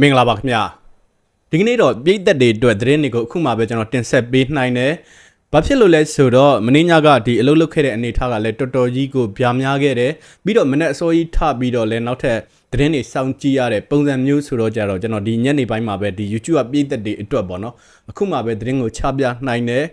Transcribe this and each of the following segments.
မင်္ဂလာပါခင်ဗျာဒီကနေ့တော့ပြည်သက်တွေအတွက်သတင်းတွေကိုအခုမှပဲကျွန်တော်တင်ဆက်ပေးနိုင်တယ်ဘာဖြစ်လို့လဲဆိုတော့မင်းညကဒီအလုပ်လုပ်ခဲ့တဲ့အနေအထားကလည်းတော်တော်ကြီးကိုဗျာများခဲ့တယ်ပြီးတော့မနေ့အစောကြီးထပြီးတော့လည်းနောက်ထပ်သတင်းတွေစောင့်ကြည့်ရတဲ့ပုံစံမျိုးဆိုတော့ကြတော့ကျွန်တော်ဒီညနေပိုင်းမှာပဲဒီ YouTube ကပြည်သက်တွေအတွက်ပေါ့နော်အခုမှပဲသတင်းကိုချပြနိုင်တယ်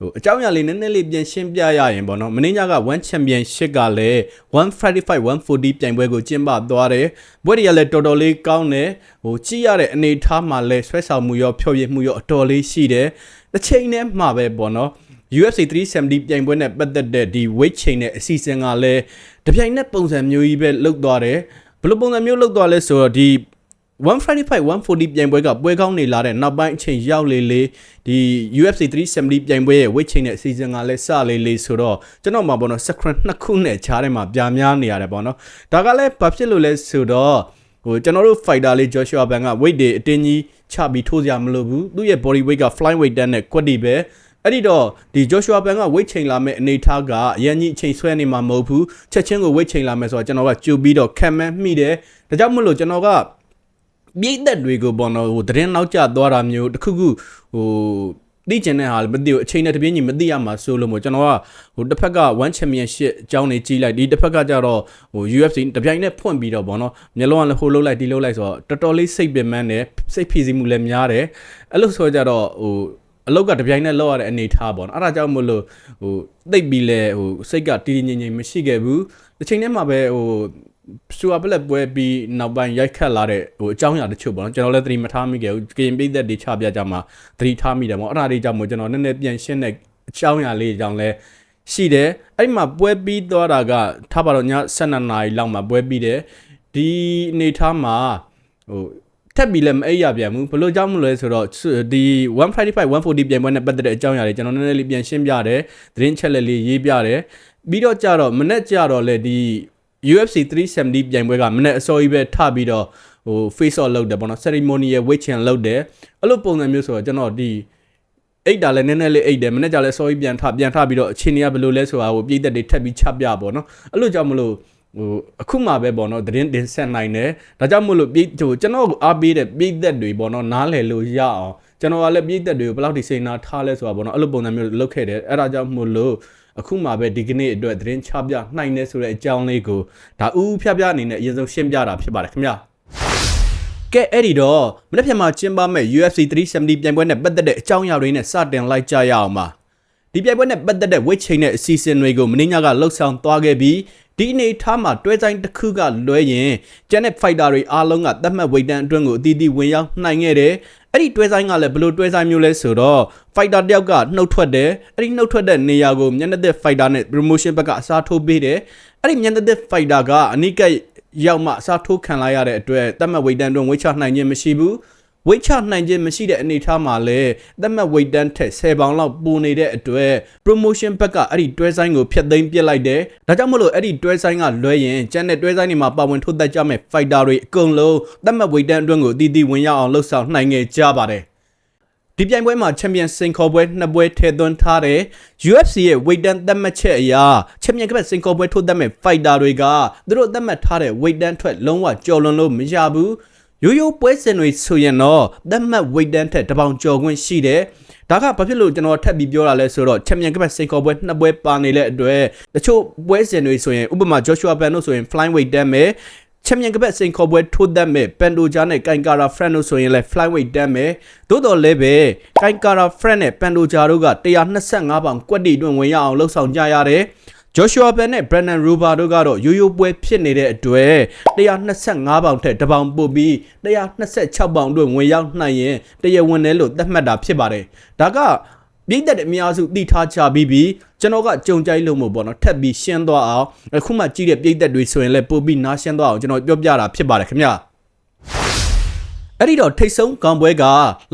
ဟိုအကြောင်းအရာလေးနည်းနည်းလေးပြန်ရှင်းပြရရင်ပေါ့နော်မင်းညက1 championship ကလည်း135 140ပြိုင်ပွဲကိုကျင်းပသွားတယ်ဘွဲတွေကလည်းတော်တော်လေးကောင်းတယ်ဟိုကြည့်ရတဲ့အနေအထားမှာလည်းဆွဲဆောင်မှုရောဖြောပြမှုရောအတော်လေးရှိတယ်တစ်ချိန်တည်းမှာပဲပေါ့နော် UFC 370ပြိုင်ပွဲနဲ့ပတ်သက်တဲ့ဒီ weight chain နဲ့အစီအစဉ်ကလည်းတပြိုင်နက်ပုံစံမျိုးကြီးပဲလုပ်သွားတယ်ဘယ်လိုပုံစံမျိုးလုပ်သွားလဲဆိုတော့ဒီ 135 140ပြိုင်ပွဲကပွဲကောင်းနေလာတဲ့နောက်ပိုင်းအချိန်ရောက်လေလေဒီ UFC 370ပြိုင်ပွဲရဲ့ weight chain နဲ့အစီအစဉ်ကလည်းစလေလေဆိုတော့ကျွန်တော်မှာပေါ့နော် screen နှစ်ခုနဲ့ခြားထဲမှာပြားများနေရတယ်ပေါ့နော်ဒါကလည်းဘာဖြစ်လို့လဲဆိုတော့ဟိုကျွန်တော်တို့ fighter လေး Joshua Ban က weight တွေအတင်းကြီးချပြီးထိုးစရာမလိုဘူးသူ့ရဲ့ body weight က fly weight တန်းနဲ့ကွက်တီပဲအဲ့ဒီတော့ဒီ Joshua Ban က weight ချိန်လာမဲ့အနေထားကအရင်ကြီးအချိန်ဆွဲနေမှာမဟုတ်ဘူးချက်ချင်းကို weight ချိန်လာမယ်ဆိုတော့ကျွန်တော်ကကြိုပြီးတော့ခံမှန်းမိတယ်ဒါကြောင့်မလို့ကျွန်တော်က မြိတ်သက်တွေကိုပေါ့နော်ဟိုသတင်းနောက်ကျသွားတာမျိုးတခုခုဟိုသိကျင်တဲ့ဟာလည်းမသိဘူးအချိန်နဲ့တပြင်းညီမသိရမှာဆိုလို့မို့ကျွန်တော်ကဟိုတစ်ဖက်က1 championship အကြောင်းနေကြီးလိုက်ဒီတစ်ဖက်ကကြတော့ဟို UFC တပြိုင်နဲ့ဖွင့်ပြီးတော့ဗောနော်မျိုးလုံးကလည်းဟိုလှုပ်လိုက်ဒီလှုပ်လိုက်ဆိုတော့တော်တော်လေးစိတ်ပင်ပန်းတယ်စိတ်ဖိစီးမှုလည်းများတယ်အဲ့လိုဆိုကြတော့ဟိုအလောက်ကတပြိုင်နဲ့လောက်ရတဲ့အနေထားပေါ့နော်အဲ့ဒါကြောင့်မို့လို့ဟိုသိပ်ပြီးလဲဟိုစိတ်ကတည်တည်ငြိမ်ငြိမ်မရှိခဲ့ဘူးတစ်ချိန်တည်းမှာပဲဟို စူအပလက်ပွဲပြီးနောက်ပိုင်းရိုက်ခတ်လာတဲ့ဟိုအကြောင်းအရာတချို့ပေါ့နော်ကျွန်တော်လည်းသတိမထားမိခဲ့ဘူးကရင်ပိသက်တွေချပြကြမှာသတိထားမိတယ်ပေါ့အဲ့ဒါတွေကြောင့်မို့ကျွန်တော်နည်းနည်းပြန်ရှင်းတဲ့အကြောင်းအရာလေးအကြောင်းလဲရှိတယ်အဲ့ဒီမှာပွဲပြီးသွားတာကထားပါတော့ည7နာရီလောက်မှာပွဲပြီးတယ်ဒီအနေထားမှာဟိုထပ်ပြီးလည်းမအိပ်ရပြန်ဘူးဘလို့ကြောင့်မလို့လဲဆိုတော့ဒီ155 140ပြန်ပွဲနဲ့ပတ်သက်တဲ့အကြောင်းအရာတွေကျွန်တော်နည်းနည်းလေးပြန်ရှင်းပြတယ်သတင်းချက်လက်လေးရေးပြတယ်ပြီးတော့ကြတော့မနေ့ကြတော့လေဒီ UFC 370ပြိုင်ပွဲကမနေ့အစောကြီးပဲထပြီးတော့ဟို face off လုပ်တယ်ပေါ့နော် ceremony ရဲ့ weight chain လုပ်တယ်အဲ့လိုပုံစံမျိုးဆိုတော့ကျွန်တော်ဒီအိတ်တာလည်းနည်းနည်းလေးအိတ်တယ်မနေ့ကလည်းစောကြီးပြန်ထပြန်ထပြီးတော့အချိန်ကြီးကဘယ်လိုလဲဆိုတာကိုပြည်သက်တွေထပ်ပြီးချပြပေါ့နော်အဲ့လိုကြောင့်မလို့ဟိုအခုမှပဲပေါ့နော်သတင်းတင်ဆက်နိုင်တယ်ဒါကြောင့်မို့လို့ပြည်ဟိုကျွန်တော်ကိုအားပေးတဲ့ပြည်သက်တွေပေါ့နော်နားလည်လို့ရအောင်ကျွန်တော်ကလည်းပြည်သက်တွေကိုဘယ်လောက်ထိစိတ်နာထားလဲဆိုတာပေါ့နော်အဲ့လိုပုံစံမျိုးလုပ်ခဲ့တယ်အဲ့ဒါကြောင့်မို့လို့ အခုမှပဲဒီကနေ့အတွက်သတင်းချပြနိုင်နေဆိုတဲ့အကြောင်းလေးကိုဒါဥဥဖြဖြအနေနဲ့အရင်ဆုံးရှင်းပြတာဖြစ်ပါတယ်ခင်ဗျာကဲအဲ့ဒီတော့မနေ့ပြန်မှာကျင်းပမဲ့ UFC 370ပြိုင်ပွဲနဲ့ပတ်သက်တဲ့အကြောင်းအရာတွေနဲ့စတင်လိုက်ကြရအောင်ပါဒီပြိုင်ပွဲနဲ့ပတ်သက်တဲ့ weight chain နဲ့အစီအစဉ်တွေကိုမင်းညကလှုပ်ဆောင်သွားခဲ့ပြီး ဒီအနေထားမှာတွဲဆိုင်တစ်ခုကလွဲရင်ကျန်တဲ့ fighter တွေအားလုံးကသတ်မှတ် weight တန်းအတွင်းကိုအတီးတီးဝင်ရောက်နိုင်ခဲ့တယ်အဲ့ဒီတွဲဆိုင်ကလည်းဘယ်လိုတွဲဆိုင်မျိုးလဲဆိုတော့ fighter တယောက်ကနှုတ်ထွက်တယ်အဲ့ဒီနှုတ်ထွက်တဲ့နေရာကိုမျက်နှာသက် fighter နဲ့ promotion ဘက်ကအစားထိုးပေးတယ်အဲ့ဒီမျက်နှာသက် fighter ကအနိကရောက်မှအစားထိုးခံလိုက်ရတဲ့အတွက်သတ်မှတ် weight တန်းအတွင်းဝေးချနိုင်ခြင်းမရှိဘူး ဝိတ်ချနိုင်ခြင်းမရှိတဲ့အနေအထားမှာလည်းသက်မှတ်ဝိတ်တန်းထက်10ပေါင်လောက်ပိုနေတဲ့အတွက် promotion ဘက်ကအဲ့ဒီတွဲဆိုင်ကိုဖျက်သိမ်းပစ်လိုက်တယ်။ဒါကြောင့်မလို့အဲ့ဒီတွဲဆိုင်ကလွဲရင်ကျန်တဲ့တွဲဆိုင်တွေမှာပါဝင်ထိုးသက်ကြမဲ့ fighter တွေအကုန်လုံးသက်မှတ်ဝိတ်တန်းအတွင်းကိုအတီးတီးဝင်ရောက်အောင်လှုပ်ဆောင်နိုင်ခဲ့ကြပါတယ်။ဒီပြိုင်ပွဲမှာချန်ပီယံစင်ခေါ်ပွဲနှစ်ပွဲထည့်သွင်းထားတဲ့ UFC ရဲ့ weight တန်းသတ်မှတ်ချက်အရချန်ပီယံကပတ်စင်ခေါ်ပွဲထိုးသက်မဲ့ fighter တွေကသူတို့သတ်မှတ်ထားတဲ့ weight တန်းထွက်လုံးဝကျော်လွန်လို့မရဘူး။ ရိုးရိုးပွဲစဉ်တွေဆိုရင်တော့သတ်မှတ် weight တန်းထက်တပေါင်ကျော်ခွင့်ရှိတယ်ဒါကဘာဖြစ်လို့ကျွန်တော်ထပ်ပြီးပြောတာလဲဆိုတော့ချန်ပီယံကပတ်စိန်ခေါ်ပွဲနှစ်ပွဲပါနေတဲ့အတွက်တချို့ပွဲစဉ်တွေဆိုရင်ဥပမာ Joshua Ban တို့ဆိုရင် flying weight တန်းမယ်ချန်ပီယံကပတ်စိန်ခေါ်ပွဲထိုးတတ်မဲ့ပန်တိုဂျာနဲ့ကန်ကာရာဖရန်တို့ဆိုရင်လည်း flyweight တန်းမယ်သို့တော်လည်းပဲကန်ကာရာဖရန်နဲ့ပန်တိုဂျာတို့က125ပေါင်ကွက်တီတွင်ဝင်ရအောင်လှုပ်ဆောင်ကြရတယ် ဂျိုရှူအာဘန်နဲ့ဘရန်နန်ရူဘာတို့ကတော့ရိုးရိုးပွဲဖြစ်နေတဲ့အတွက်125ပေါင်ထက်တပေါင်ပို့ပြီး126ပေါင်တို့ဝင်ရောက်နိုင်ရင်တရားဝင်တယ်လို့သတ်မှတ်တာဖြစ်ပါတယ်။ဒါကပြည်သက်အများစုသိထားကြပြီးပြီးကျွန်တော်ကကြုံကြိုက်လို့မို့ပေါ့နော်ထပ်ပြီးရှင်းသွားအောင်အခုမှကြည့်တဲ့ပြည်သက်တွေဆိုရင်လည်းပို့ပြီးနားရှင်းသွားအောင်ကျွန်တော်ပြောပြတာဖြစ်ပါတယ်ခင်ဗျာ။ အဲ့ဒီတော့ထိတ်ဆုံးကောင်ပွဲက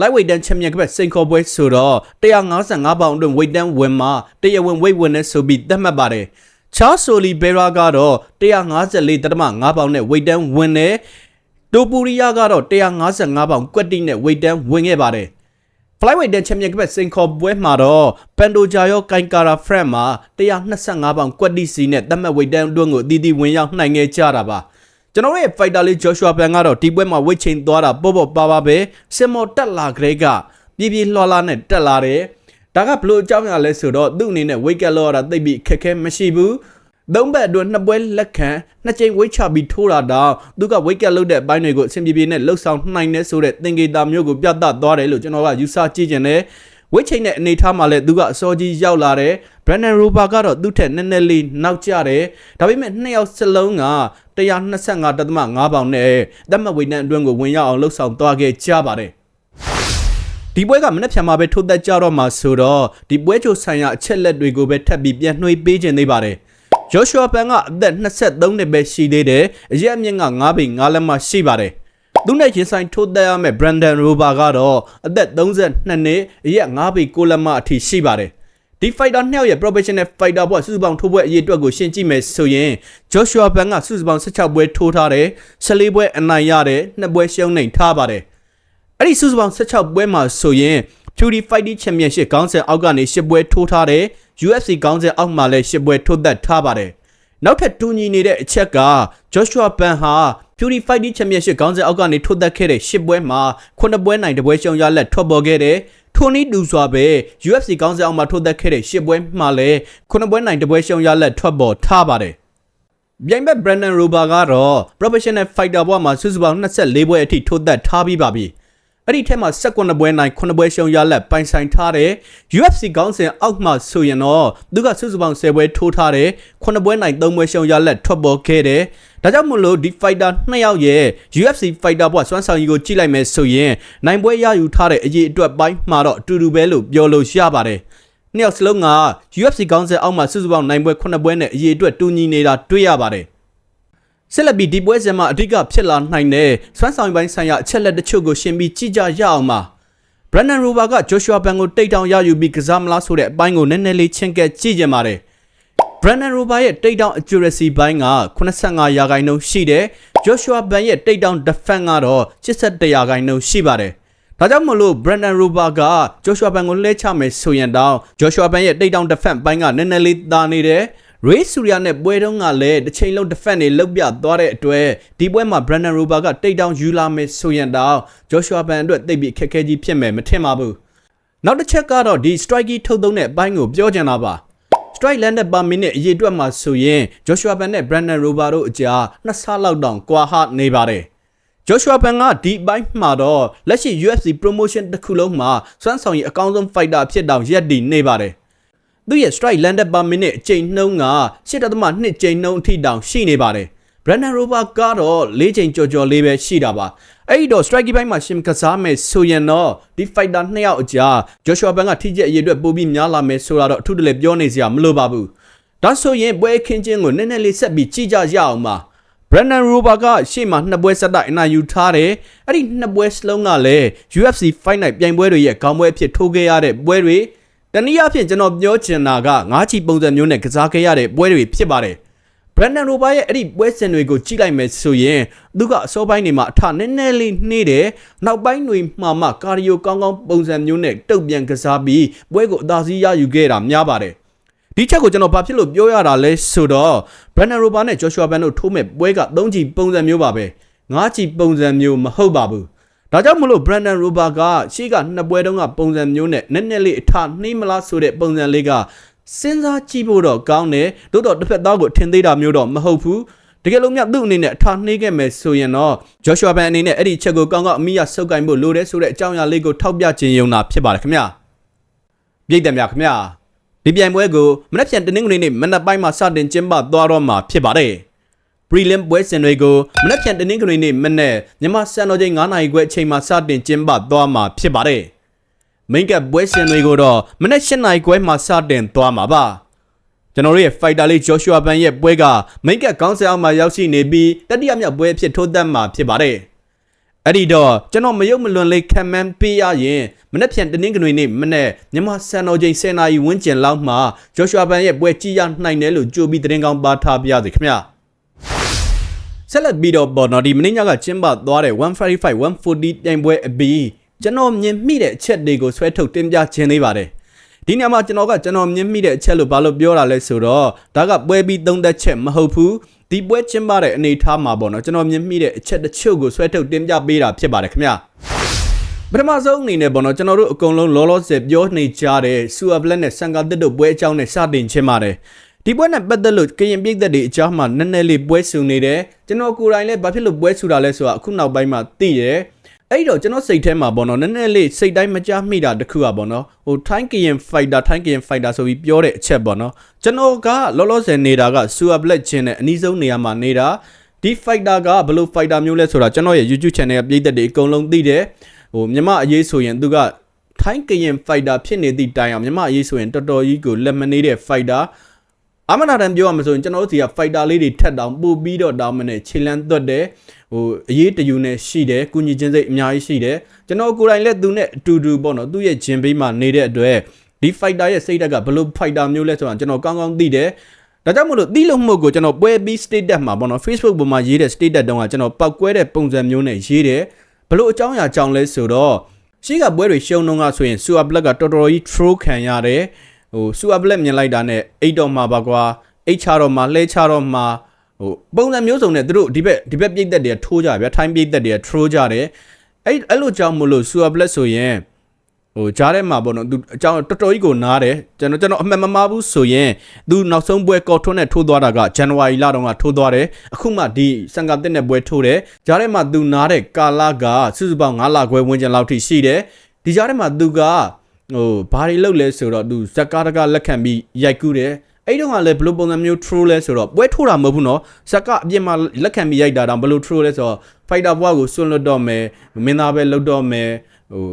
lightweight တန်းချန်ပီယံကပတ်စိန်ခေါ်ပွဲဆိုတော့155ပေါင်အတွင်း weight တန်းဝင်မှာတရားဝင် weight ဝင်နေဆိုပြီးသတ်မှတ်ပါတယ်ချာဆိုလီဘေရာကတော့154.5ပေါင်နဲ့ weight တန်းဝင်တယ်တိုပူရီယာကတော့155ပေါင်ကွက်တိနဲ့ weight တန်းဝင်ခဲ့ပါတယ် flyweight တန်းချန်ပီယံကပတ်စိန်ခေါ်ပွဲမှာတော့ပန်တိုဂျာရောကိုင်ကာရာဖရက်မှာ125ပေါင်ကွက်တိစီနဲ့သတ်မှတ် weight တန်းအတွင်းကိုအသီးသီးဝင်ရောက်နိုင်ခဲ့ကြတာပါ ကျွန်တော်ရဲ့ fighter လေး Joshua Ban ကတော့ဒီပွဲမှာဝိတ်ချိန်သွားတာပေါ့ပေါ့ပါပါပဲစင်မော်တက်လာကလေးကပြေးပြေးလှော်လာနဲ့တက်လာတယ်ဒါကဘလို့အကြောင်းရလဲဆိုတော့သူ့အနေနဲ့ weight cut လောက်ရတာသိပ်ပြီးခက်ခဲမရှိဘူးသုံးဘက်အတွင်းနှစ်ပွဲလက်ခံနှစ်ကြိမ်ဝိတ်ချပြီးထိုးတာတော့သူက weight cut လုပ်တဲ့အပိုင်းတွေကိုအဆင်ပြေပြေနဲ့လှုပ်ဆောင်နိုင်နေဆိုတဲ့သင်္ကေတမျိုးကိုပြသသွားတယ်လို့ကျွန်တော်ကယူဆကြည့်ကျင်တယ် ဝိတ်ချိန်တဲ့အနေထားမှာလည်းသူကအစောကြီးရောက်လာတယ် Brandon Rober ကတော့သူ့ထက်နည်းနည်းလေးနောက်ကျတယ်ဒါပေမဲ့နှစ်ယောက်စလုံးက125.5ပေါင်နဲ့တတ်မှတ်ဝေးနဲ့အတွင်းကိုဝင်ရောက်အောင်လှုပ်ဆောင်သွားခဲ့ကြပါတယ်ဒီပွဲကမနေ့ဖြန်မှာပဲထိုးသက်ကြတော့မှာဆိုတော့ဒီပွဲချိုဆိုင်ရာအချက်လက်တွေကိုပဲထပ်ပြီးပြန်နှွှေးပေးခြင်းသေးပါတယ်ဂျိုရှွာပန်ကအသက်23နှစ်ပဲရှိသေးတယ်အရက်အမြင့်က9ပေ9လက်မှရှိပါတယ် သူနဲ့ရင်ဆိုင်ထိုးသက်ရမယ့် Brandon Rober ကတော့အသက်32နှစ်အရက်9ပေ9လက်မှအထိရှိပါတယ်ဒီ fighter နှစ်ယောက်ရဲ့ professional fighter ဘွားစုစုပေါင်းထိုးပွဲအရေးအတွက်ကိုရှင်းကြည့်မယ်ဆိုရင် Joshua Ban ကစုစုပေါင်း16ပွဲထိုးထားတယ်14ပွဲအနိုင်ရတယ်2ပွဲရှုံးနိုင်ထားပါတယ်အဲ့ဒီစုစုပေါင်း16ပွဲမှာဆိုရင် Fury Fighting Championship ခေါင်းစဉ်အောက်ကနေ10ပွဲထိုးထားတယ် UFC ခေါင်းစဉ်အောက်မှာလည်း10ပွဲထိုးသက်ထားပါတယ်နောက်ထပ်တူညီနေတဲ့အချက်က Joshua Ban ဟာ Fury Fighting Championship ခေါင်းစဉ်အောက်ကနေထိုးသက်ခဲ့တဲ့10ပွဲမှာ9ပွဲနိုင်တပွဲရှုံးရလက်ထွက်ပေါ်ခဲ့တယ်ထိုနည်းတူစွာပဲ UFC ကောင်းဆောင်အောင်မှာထိုးသက်ခဲ့တဲ့ရှစ်ပွဲမှာလည်းခုနှစ်ပွဲနိုင်တစ်ပွဲရှုံးရလက်ထွက်ပေါ်ထားပါတယ်။ပြိုင်ဘက် Brandon Rober ကတော့ professional fighter ဘဝမှာစုစုပေါင်း24ပွဲအထိထိုးသက်ထားပြီးပါပြီ။ အဲ့ဒီထက်မှာ19ပွဲနိုင်9ပွဲရှုံးရလက်ပိုင်ဆိုင်ထားတဲ့ UFC ကောင်းစဉ်အောက်မှာဆိုရင်တော့သူကစုစုပေါင်း10ပွဲထိုးထားတဲ့9ပွဲနိုင်3ပွဲရှုံးရလက်ထွက်ပေါ်ခဲ့တယ်။ဒါကြောင့်မို့လို့ဒီ fighter နှစ်ယောက်ရဲ့ UFC fighter ဘွားစွမ်းဆောင်ရည်ကိုကြည့်လိုက်မယ်ဆိုရင်နိုင်ပွဲရယူထားတဲ့အရေးအတွက်ပိုင်းမှာတော့အတူတူပဲလို့ပြောလို့ရပါတယ်။နှစ်ယောက်စလုံးက UFC ကောင်းဆက်အောက်မှာစုစုပေါင်းနိုင်ပွဲ9ပွဲနဲ့အရေးအတွက်တူညီနေတာတွေ့ရပါတယ်။ ဆက်လက်ပြီးဒီပွဲစဉ်မှာအဓိကဖြစ်လာနိုင်တဲ့စွမ်းဆောင်ပိုင်းဆိုင်ရာအချက်လက်တချို့ကိုရှင်းပြီးကြည့်ကြရအောင်ပါ။ Brandon Rober က Joshua Ban ကိုတိတ်တောင်ရယူပြီးကစားမလားဆိုတဲ့အပိုင်းကိုနည်းနည်းလေးချင်းကဲကြည့်ကြပါမယ်။ Brandon Rober ရဲ့ takedown accuracy ဘိုင်းက85ရာခိုင်နှုန်းရှိတယ်။ Joshua Ban ရဲ့ takedown defense ကတော့81ရာခိုင်နှုန်းရှိပါတယ်။ဒါကြောင့်မလို့ Brandon Rober က Joshua Ban ကိုလှည့်ချမယ်ဆိုရင်တောင် Joshua Ban ရဲ့ takedown defense ဘိုင်းကနည်းနည်းလေးသာနေတယ်။ Ray Surya နဲ့ပွဲတုန်းကလည်းတစ်ချိန်လုံး defense တွေလုတ်ပြသွားတဲ့အတွက်ဒီပွဲမှာ Brandon Rober က takedown ယူလာမယ်ဆိုရင်တောင် Joshua Ban အတွက်သိပ်ပြီးအခက်အခဲကြီးဖြစ်မယ်မထင်ပါဘူး။နောက်တစ်ချက်ကတော့ဒီ strike ထုတ်သုံးတဲ့အပိုင်းကိုပြောချင်တာပါ။ strike landed per minute အရေးအတွက်မှာဆိုရင် Joshua Ban နဲ့ Brandon Rober တို့အကြားနှစ်ဆလောက်တောင်ကွာဟနေပါတယ်။ Joshua Ban ကဒီဘိုင်းမှာတော့လက်ရှိ UFC promotion တစ်ခုလုံးမှာစွမ်းဆောင်ရည်အကောင်းဆုံး fighter ဖြစ်တောင်ရက်တည်နေပါတယ်။ သူရဲ့ strike landed per minute အချိန်နှုန်းက8.2ချိန်နှုန်းအထိတောင်ရှိနေပါတယ်။ Brandon Rober ကတော့၄ချိန်ကြော်ကြော်လေးပဲရှိတာပါ။အဲ့ဒီတော့ strike ဘိုင်းမှာရှင်ကစားမယ်ဆိုရင်တော့ဒီ fighter နှစ်ယောက်အကြား Joshua Ban ကထိကျက်အရေးအတွက်ပိုပြီးများလာမယ်ဆိုတာတော့အထူးတလဲပြောနေစရာမလိုပါဘူးဒါဆိုရင်ပွဲခင်းချင်းကိုနည်းနည်းလေးဆက်ပြီးကြည့်ကြရအောင်ပါ Brandon Rober ကရှေ့မှာနှစ်ပွဲဆက်တိုက်အနိုင်ယူထားတယ်အဲ့ဒီနှစ်ပွဲစလုံးကလည်း UFC Fight Night ပြိုင်ပွဲတွေရဲ့ခေါင်းပွဲအဖြစ်ထိုးခဲ့ရတဲ့ပွဲတွေ တနည်းအားဖြင့်ကျွန်တော်ပြောချင်တာကငါးချီပုံစံမျိုးနဲ့ကစားခဲ့ရတဲ့ပွဲတွေဖြစ်ပါတယ် Brandon Rober ရဲ့အဲ့ဒီပွဲစဉ်တွေကိုကြည့်လိုက်မယ်ဆိုရင်သူကအစောပိုင်းတွေမှာအထနည်းနည်းလေးနှေးတယ်နောက်ပိုင်းတွေမှာမှကာဒီယိုကောင်းကောင်းပုံစံမျိုးနဲ့တုတ်ပြန်ကစားပြီးပွဲကိုအသာစီးရယူခဲ့တာများပါတယ်ဒီချက်ကိုကျွန်တော်ဘာဖြစ်လို့ပြောရတာလဲဆိုတော့ Brandon Rober နဲ့ Joshua Ban တို့ထိုးမဲ့ပွဲက3ချီပုံစံမျိုးပါပဲ5ချီပုံစံမျိုးမဟုတ်ပါဘူး ဒါကြောင့်မလို့ Brandon Rober ကရှေ့ကနှစ်ပွဲတုန်းကပုံစံမျိုးနဲ့နည်းနည်းလေးအထနှေးမလားဆိုတဲ့ပုံစံလေးကစဉ်းစားကြည့်ဖို့တော့ကောင်းတယ်သို့တော့တစ်ဖက်သားကိုထင်သေးတာမျိုးတော့မဟုတ်ဘူးတကယ်လို့မြတ်သူ့အနေနဲ့အထာနှေးခဲ့မယ်ဆိုရင်တော့ Joshua Ban အနေနဲ့အဲ့ဒီချက်ကိုကောင်းကောင်းအမိရဆုပ်ကိုင်ဖို့လိုတယ်ဆိုတဲ့အကြောင်းအရာလေးကိုထောက်ပြခြင်းယုံတာဖြစ်ပါတယ်ခင်ဗျာပြည့်တယ်များခင်ဗျာဒီပြိုင်ပွဲကိုမနက်ဖြန်တနင်္ဂနွေနေ့မနက်ပိုင်းမှာစတင်ကျင်းပသွားတော့မှာဖြစ်ပါတယ် prelim ပွဲစဉ်တွေကိုမနက်ဖြန်တနင်္ဂနွေနေ့မနက်မြန်မာစံတော်ချိန်9:00နာရီခွဲအချိန်မှာစတင်ကျင်းပသွားမှာဖြစ်ပါတယ်မိန်ကပ်ပွဲစဉ်တွေကိုတော့မနက်၈နာရီခွဲမှာစတင်သွားမှာပါကျွန်တော်တို့ရဲ့ fighter လေး Joshua Ban ရဲ့ပွဲကမိန်ကပ်ကောင်းဆယ်အောင်မှာရောက်ရှိနေပြီးတတိယမြောက်ပွဲအဖြစ်ထိုးသက်မှာဖြစ်ပါတယ်အဲ့ဒီတော့ကျွန်တော်မယုံမလွန်လေးခံမှန်းပေးရရင်မနေ့ပြန်တနင်္ဂနွေနေ့မနေ့မြန်မာစံတော်ချိန်10နာရီဝန်းကျင်လောက်မှာ Joshua Ban ရဲ့ပွဲကြည့်ရနိုင်တယ်လို့ကြိုပြီးသတင်းကောင်းပါထားပြရစီခင်ဗျာ ဆက်လက်ပြီးတော့ပေါ်တော့ဒီမင်းညကကျင်းပသွားတဲ့145 140ပြိုင်ပွဲအပြီးကျွန်တော်မြင်မိတဲ့အချက်တွေကိုဆွဲထုတ်တင်ပြခြင်းသေးပါတယ်ဒီညမှာကျွန်တော်ကကျွန်တော်မြင်မိတဲ့အချက်လို့ဘာလို့ပြောတာလဲဆိုတော့ဒါကပွဲပြီးသုံးသက်ချက်မဟုတ်ဘူးဒီပွဲကျင်းပတဲ့အနေအထားမှာပေါ့နော်ကျွန်တော်မြင်မိတဲ့အချက်တစ်ချို့ကိုဆွဲထုတ်တင်ပြပေးတာဖြစ်ပါတယ်ခင်ဗျာပထမဆုံးအနေနဲ့ပေါ့နော်ကျွန်တော်တို့အကုန်လုံးလောလောဆယ်ပြောနေကြတဲ့ဆူအပလက်နဲ့ဆန်ကာတစ်တို့ပွဲအကြောင်းနဲ့စတင်ချင်းပါတယ် ဒီပွဲနဲ့ပတ်သက်လို့ကရင်ပြည်သက်တွေအကြောင်းမှာနည်းနည်းလေးပွဲဆူနေတယ်ကျွန်တော်ကိုယ်တိုင်လည်းဘာဖြစ်လို့ပွဲဆူတာလဲဆိုတာအခုနောက်ပိုင်းမှာသိတယ်အဲ့တော့ကျွန်တော်စိတ်ထဲမှာပေါ့နော်နည်းနည်းလေးစိတ်တိုင်းမကြမိတာတခုอ่ะပေါ့နော်ဟိုထိုင်းကရင်ဖိုက်တာထိုင်းကရင်ဖိုက်တာဆိုပြီးပြောတဲ့အချက်ပေါ့နော်ကျွန်တော်ကလောလောဆယ်နေတာကဆူအပလက်ချင်းနဲ့အနီးဆုံးနေရာမှာနေတာဒီ fighter ကဘယ်လို fighter မျိုးလဲဆိုတာကျွန်တော်ရဲ့ YouTube channel ကပြည်သက်တွေအကုန်လုံးသိတယ်ဟိုမြမအရေးဆိုရင်သူကထိုင်းကရင် fighter ဖြစ်နေသည့်တိုင်အောင်မြမအရေးဆိုရင်တော်တော်ကြီးကိုလက်မနေတဲ့ fighter အမနာတန်ပြောရမှာဆိုရင်ကျွန်တော်တို့စီက fighter လေးတွေထက်တောင်ပို့ပြီးတော့တောင်းမနဲ့ခြေလန်းသွက်တယ်ဟိုအရေးတယူနဲ့ရှိတယ်ကုညီချင်းစိတ်အများကြီးရှိတယ်ကျွန်တော်ကိုယ်တိုင်လည်းသူနဲ့အတူတူပေါ့နော်သူ့ရဲ့ဂျင်ဘေးမှာနေတဲ့အတွက်ဒီ fighter ရဲ့စိတ်ဓာတ်ကဘယ်လို fighter မျိုးလဲဆိုတာကျွန်တော်ကောင်းကောင်းသိတယ်ဒါကြောင့်မို့လို့တီးလို့မှုကိုကျွန်တော်ပွဲပြီး status မှာပေါ့နော် Facebook ပေါ်မှာရေးတဲ့ status တုန်းကကျွန်တော်ပောက်ကွဲတဲ့ပုံစံမျိုးနဲ့ရေးတယ်ဘလို့အကြောင်းအရာကြောင့်လဲဆိုတော့ရှိကပွဲတွေရှုံတော့ကဆိုရင် Super Black ကတော်တော်ကြီး troll ခံရတယ် ဟို Super Black မြင်လိုက်တာနဲ့အိတ်တော့မှာပါကွာအိတ်ချတော့မှာလှဲချတော့မှာဟိုပုံစံမျိုးစုံနဲ့သူတို့ဒီဘက်ဒီဘက်ပြိတ်သက်တွေကထိုးကြဗျာထိုင်းပြိတ်သက်တွေက troll ကြတယ်အဲ့အဲ့လိုကြောင့်မလို့ Super Black ဆိုရင်ဟိုကြားထဲမှာပေါ့နော်သူအကြောင်းတော်တော်ကြီးကိုနားတယ်ကျွန်တော်ကျွန်တော်အမှန်မမှားဘူးဆိုရင်သူနောက်ဆုံးပွဲကော်ထွန်းနဲ့ထိုးသွားတာကဇန်နဝါရီလတုန်းကထိုးသွားတယ်အခုမှဒီစံကာတက်နဲ့ပွဲထိုးတယ်ကြားထဲမှာသူနားတဲ့ကာလကစုစုပေါင်း9လခွဲဝန်းကျင်လောက်ထိရှိတယ်ဒီကြားထဲမှာသူက ဟိုဘာတွေလုပ်လဲဆိုတော့သူဇက်ကားတကလက်ခံပြီးရိုက်ကူးတယ်အဲ့တုန်းကလည်းဘယ်လိုပုံစံမျိုး troll လဲဆိုတော့ပွဲထိုးတာမဟုတ်ဘူးနော်ဇက်ကအပြင်မှာလက်ခံပြီးရိုက်တာတောင်ဘယ်လို troll လဲဆိုတော့ fighter ဘွားကိုစွန့်လွတ်တော့မယ်မင်းသားပဲလုတ်တော့မယ်ဟို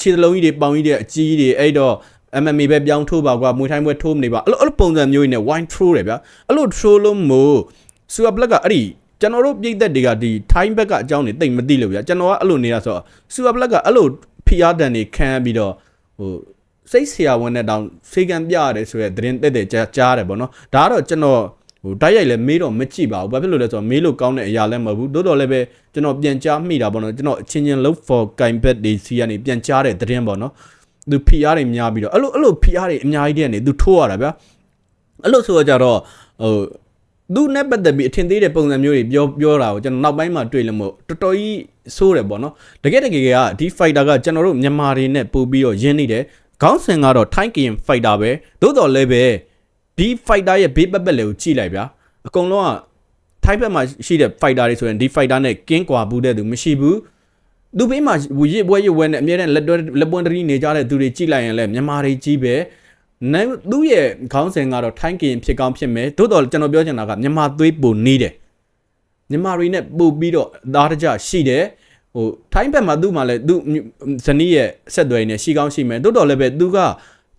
ခြေလုံးကြီးတွေပေါင်ကြီးတွေအကြီးတွေအဲ့တော့ MMA ပဲပြောင်းထိုးပါကွာမွေထိုင်းပွဲထိုးမနေပါအဲ့လိုအဲ့လိုပုံစံမျိုးကြီးနဲ့ wine troll တယ်ဗျာအဲ့လို troll လို့မို့ super black ကအဲ့ဒီကျွန်တော်တို့ပြည်သက်တွေကဒီ time back ကအကြောင်းတွေတိတ်မသိလို့ဗျာကျွန်တော်ကအဲ့လိုနေတာဆိုတော့ super black ကအဲ့လိုဖိအားတန်တွေခံပြီးတော့ ဟိုစိတ်ဆရာဝန်နဲ့တောင်စေကံပြရတယ်ဆိုရဲသတင်းတက်တက်ကြားကြားတယ်ပေါ့နော်ဒါကတော့ကျွန်တော်ဟိုတိုက်ရိုက်လဲမေးတော့မကြည့်ပါဘူးဘာဖြစ်လို့လဲဆိုတော့မေးလို့ကောင်းတဲ့အရာလည်းမဟုတ်ဘူးတိုးတော်လည်းပဲကျွန်တော်ပြန်ကြားမိတာပေါ့နော်ကျွန်တော်အချင်းချင်း look for ကင်ဘက်တွေစီကနေပြန်ကြားတဲ့သတင်းပေါ့နော်သူ PR တွေများပြီးတော့အဲ့လိုအဲ့လို PR တွေအများကြီးတည်းကနေသူထိုးရတာဗျာအဲ့လိုဆိုတော့ကြတော့ဟိုသူနဲ့ပတ်သက်ပြီးအထင်သေးတဲ့ပုံစံမျိုးတွေပြောပြောတာကိုကျွန်တော်နောက်ပိုင်းမှာတွေ့လို့မို့တော်တော်ကြီး ဆိုးတယ်ပေါ့နော်တကယ်တကယ်ကဒီ fighter ကကျွန်တော်တို့မြန်မာတွေနဲ့ပို့ပြီးတော့ရင်းနေတယ်ခေါင်းစဉ်ကတော့ထိုင်းကရင် fighter ပဲသို့တော်လည်းပဲဒီ fighter ရဲ့ဘေးပတ်ပတ်လေးကိုကြည့်လိုက်ဗျာအကုန်လုံးကထိုင်းဘက်မှာရှိတဲ့ fighter တွေဆိုရင်ဒီ fighter နဲ့ကင်းကွာဘူးတဲ့သူမရှိဘူးသူဘေးမှာရစ်ပွဲရစ်ပွဲနဲ့အများနဲ့လက်တွဲလက်ပွန်းတရီနေကြတဲ့သူတွေကြည့်လိုက်ရင်လည်းမြန်မာတွေကြီးပဲနိုင်သူ့ရဲ့ခေါင်းစဉ်ကတော့ထိုင်းကရင်ဖြစ်ကောင်းဖြစ်မယ်သို့တော်ကျွန်တော်ပြောချင်တာကမြန်မာသွေးပိုနေတယ် မြန်မာတွေနဲ့ပို့ပြီးတော့သားတကြရှိတယ်ဟိုထိုင်းဘက်မှာသူ့မှာလည်းသူ့ဇနီးရဲ့ဆက်သွယ်နေရှိကောင်းရှိမယ်တိုးတော်လည်းပဲသူက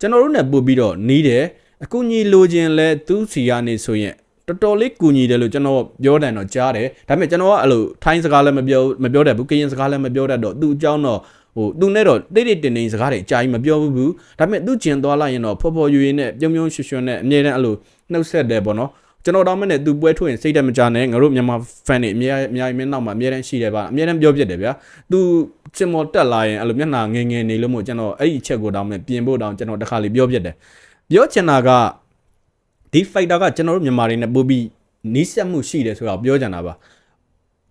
ကျွန်တော်တို့နဲ့ပို့ပြီးတော့နီးတယ်အကူညီလိုချင်လဲသူ့စီကနေဆိုရင်တော်တော်လေးကူညီတယ်လို့ကျွန်တော်ပြောတယ်တော့ကြားတယ်ဒါပေမဲ့ကျွန်တော်ကအဲ့လိုထိုင်းစကားလည်းမပြောမပြောတတ်ဘူးကရင်စကားလည်းမပြောတတ်တော့သူ့အကြောင်းတော့ဟိုသူနဲ့တော့တိတ်တိတ်တင်တင်စကားတွေအကြိုင်မပြောဘူးဒါပေမဲ့သူ့ကျင်သွားလိုက်ရင်တော့ဖော်ဖော်ရွရွနဲ့ပြုံးပြုံးရွှွှွနဲ့အမြဲတမ်းအဲ့လိုနှုတ်ဆက်တယ်ပေါ့နော် ကျွန်တော်တော့မနဲ့သူပွဲထွက်ရင်စိတ်တက်မကြနဲ့ငါတို့မြန်မာ fan တွေအများအများကြီးမင်းနောက်မှာအများတန်းရှိတယ်ဗျအများတန်းပြောပြတယ်ဗျာသူစင်မော်တက်လာရင်အဲ့လိုမျက်နှာငယ်ငယ်နေလို့မို့ကျွန်တော်အဲ့ဒီအချက်ကိုတောင်းမဲ့ပြင်ဖို့တောင်းကျွန်တော်တစ်ခါလေးပြောပြတယ်ပြောချင်တာကဒီ fighter ကကျွန်တော်တို့မြန်မာတွေနဲ့ပို့ပြီးနီးစပ်မှုရှိတယ်ဆိုတော့ပြောချင်တာပါ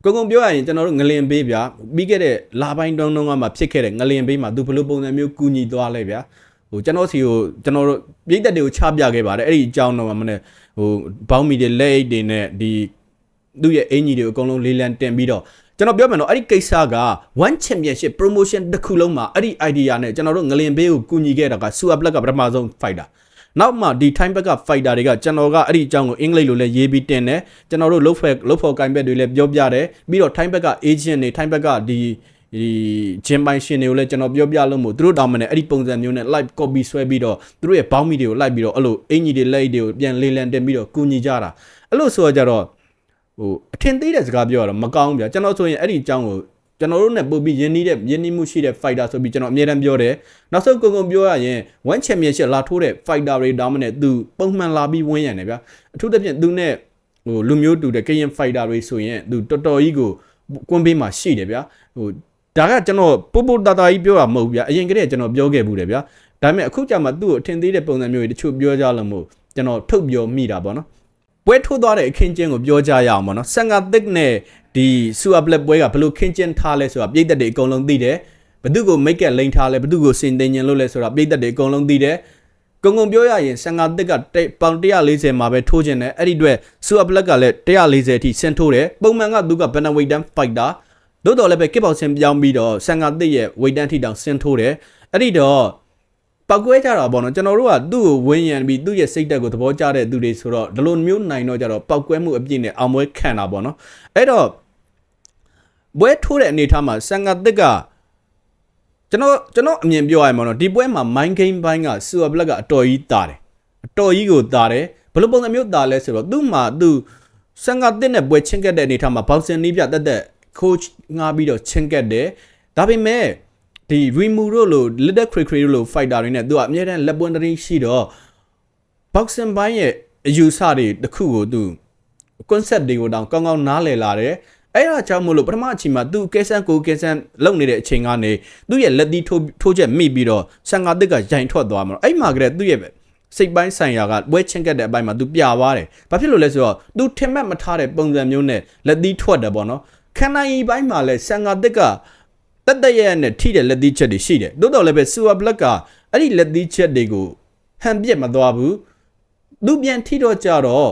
ကုံကုံပြောရရင်ကျွန်တော်တို့ငလင်ပေးဗျာပြီးခဲ့တဲ့လာပိုင်းတုန်းတုန်းကမှဖြစ်ခဲ့တဲ့ငလင်ပေးမှာသူဘလို့ပုံစံမျိုးကူညီသွားလဲဗျာ ဟိုကျွန်တော်စီကိုကျွန်တော်တို့ပြည်သက်တွေကိုချပြခဲ့ပါတယ်အဲ့ဒီအကြောင်းတော့မနဲ့ဟိုဘောင်းမီတွေလက်အိတ်တွေနဲ့ဒီသူ့ရဲ့အင်ကြီးတွေအကုန်လုံးလေးလံတင်ပြီးတော့ကျွန်တော်ပြောမယ်နော်အဲ့ဒီကိစ္စက one championship promotion တစ်ခုလုံးမှာအဲ့ဒီ idea နဲ့ကျွန်တော်တို့ငလင်ဘေးကိုကူညီခဲ့တာက super black ကပထမဆုံး fighter နောက်မှဒီ time back က fighter တွေကကျွန်တော်ကအဲ့ဒီအကြောင်းကိုအင်္ဂလိပ်လိုလည်းရေးပြီးတင်တယ်ကျွန်တော်တို့ low for low for ကင်ဘက်တွေလည်းပြောပြတယ်ပြီးတော့ time back က agent တွေ time back ကဒီ ဒီဂျင်ပိုင်ရှင်တွေကိုလည်းကျွန်တော်ပြောပြလို့မို့သူတို့တောင်းမနေအဲ့ဒီပုံစံမျိုးနဲ့ live copy ဆွဲပြီးတော့သူတို့ရဲ့ဘောင်းမီတွေကို live ပြီးတော့အဲ့လိုအင်ကြီးတွေလက်တွေကိုပြန်လေးလံတင်ပြီးတော့ကူညီကြတာအဲ့လိုဆိုတော့ကြတော့ဟိုအထင်သေးတဲ့စကားပြောရတော့မကောင်းဘူးဗျာကျွန်တော်ဆိုရင်အဲ့ဒီအကြောင်းကိုကျွန်တော်တို့နဲ့ပို့ပြီးယဉ်နီးတဲ့ယဉ်နီးမှုရှိတဲ့ fighter ဆိုပြီးကျွန်တော်အမြဲတမ်းပြောတယ်နောက်ဆုံးကုံကုံပြောရရင် one championship လာထိုးတဲ့ fighter တွေတောင်းမနဲ့သူပုံမှန်လာပြီးဝင်းရံတယ်ဗျာအထူးသဖြင့်သူနဲ့ဟိုလူမျိုးတူတဲ့ KN fighter တွေဆိုရင်သူတော်တော်ကြီးကိုကွန်းပေးမှာရှိတယ်ဗျာဟို ဒါကကျွန်တော်ပုတ်ပုတ်တာတာကြီးပြောတာမဟုတ်ဗျာအရင်ကတည်းကကျွန်တော်ပြောခဲ့ဘူးတယ်ဗျာဒါပေမဲ့အခုကျမှသူ့ကိုအထင်သေးတဲ့ပုံစံမျိုးတွေတချို့ပြောကြလို့မို့ကျွန်တော်ထုတ်ပြောမိတာပေါ့နော်ပွဲထိုးသွားတဲ့အခင်းကျင်းကိုပြောကြရအောင်ပေါ့နော်ဆန်ငါတစ်နဲ့ဒီဆူအပလက်ပွဲကဘယ်လိုခင်းကျင်းထားလဲဆိုတာပြည်သက်တွေအကုန်လုံးသိတယ်ဘသူကိုမိတ်ကက်လိန်ထားလဲဘသူကိုစင်တင်ញင်လို့လဲဆိုတာပြည်သက်တွေအကုန်လုံးသိတယ်ကုံကုံပြောရရင်ဆန်ငါတစ်ကတိတ်ပေါင်140မှာပဲထိုးခြင်းနဲ့အဲ့ဒီအတွက်ဆူအပလက်ကလည်း140အထိဆင်ထိုးတယ်ပုံမှန်ကသူကဘန်နဝိတ်တန်ဖိုက်တာ သို့တော်လည်းပဲကစ်ပေါင်ဆင်ပြောင်းပြီးတော့ဆန်ငါတစ်ရဲ့ဝိတ်တန်ထိတောင်ဆင်ထိုးတယ်အဲ့ဒီတော့ပောက်ကွဲကြတာပေါ့နော်ကျွန်တော်တို့ကသူ့ကိုဝင်းရံပြီးသူ့ရဲ့စိတ်ဓာတ်ကိုသဘောကျတဲ့သူတွေဆိုတော့ဒီလိုမျိုးနိုင်တော့ကြတော့ပောက်ကွဲမှုအပြည့်နဲ့အောင်ပွဲခံတာပေါ့နော်အဲ့တော့ဘွဲထိုးတဲ့အနေထားမှာဆန်ငါတစ်ကကျွန်တော်ကျွန်တော်အမြင်ပြောရရင်ပေါ့နော်ဒီပွဲမှာ mind game ဘိုင်းကဆူအဘလက်ကအတော်ကြီးတာတယ်အတော်ကြီးကိုတာတယ်ဘယ်လိုပုံစံမျိုးတာလဲဆိုတော့သူ့မှာသူဆန်ငါတစ်နဲ့ပွဲချင်းကက်တဲ့အနေထားမှာဘောက်ဆင်နီးပြတက်တက် coach ငားပြီးတော့ချင်းကက်တယ်ဒါပေမဲ့ဒီ Rimu တို့လို Little Cray Cray တို့လို fighter တွေနဲ့သူကအမြဲတမ်းလက်ပွန်းတရင်းရှိတော့ boxing ဘိုင်းရဲ့အယူဆတွေတစ်ခုကိုသူ concept တွေကိုတောင်ကောင်းကောင်းနားလည်လာတယ်အဲ့ဒါကြောင့်မို့လို့ပထမအချိန်မှာသူကဲဆန်ကိုကဲဆန်လုံနေတဲ့အချိန်ကနေသူ့ရဲ့လက်သီးထိုးထိုးချက်မိပြီးတော့ဆန်ငါတစ်ကရိုင်ထွက်သွားမှာအဲ့မှာကလေးသူ့ရဲ့စိတ်ပိုင်းဆိုင်ရာကပွဲချင်းကက်တဲ့အပိုင်းမှာသူပြသွားတယ်။ဘာဖြစ်လို့လဲဆိုတော့သူထင်မှတ်မထားတဲ့ပုံစံမျိုးနဲ့လက်သီးထွက်တယ်ပေါ့နော်။ ခန္ဓာရည်ပိုင်းမှာလည်းဆန်ငါတစ်ကတက်တက်ရရနဲ့ထိတဲ့လက်သီးချက်တွေရှိတယ်တိုးတော်လည်းပဲဆူဝါဘလက်ကအဲ့ဒီလက်သီးချက်တွေကိုဟန်ပြက်မသွားဘူးသူပြန်ထိတော့ကြတော့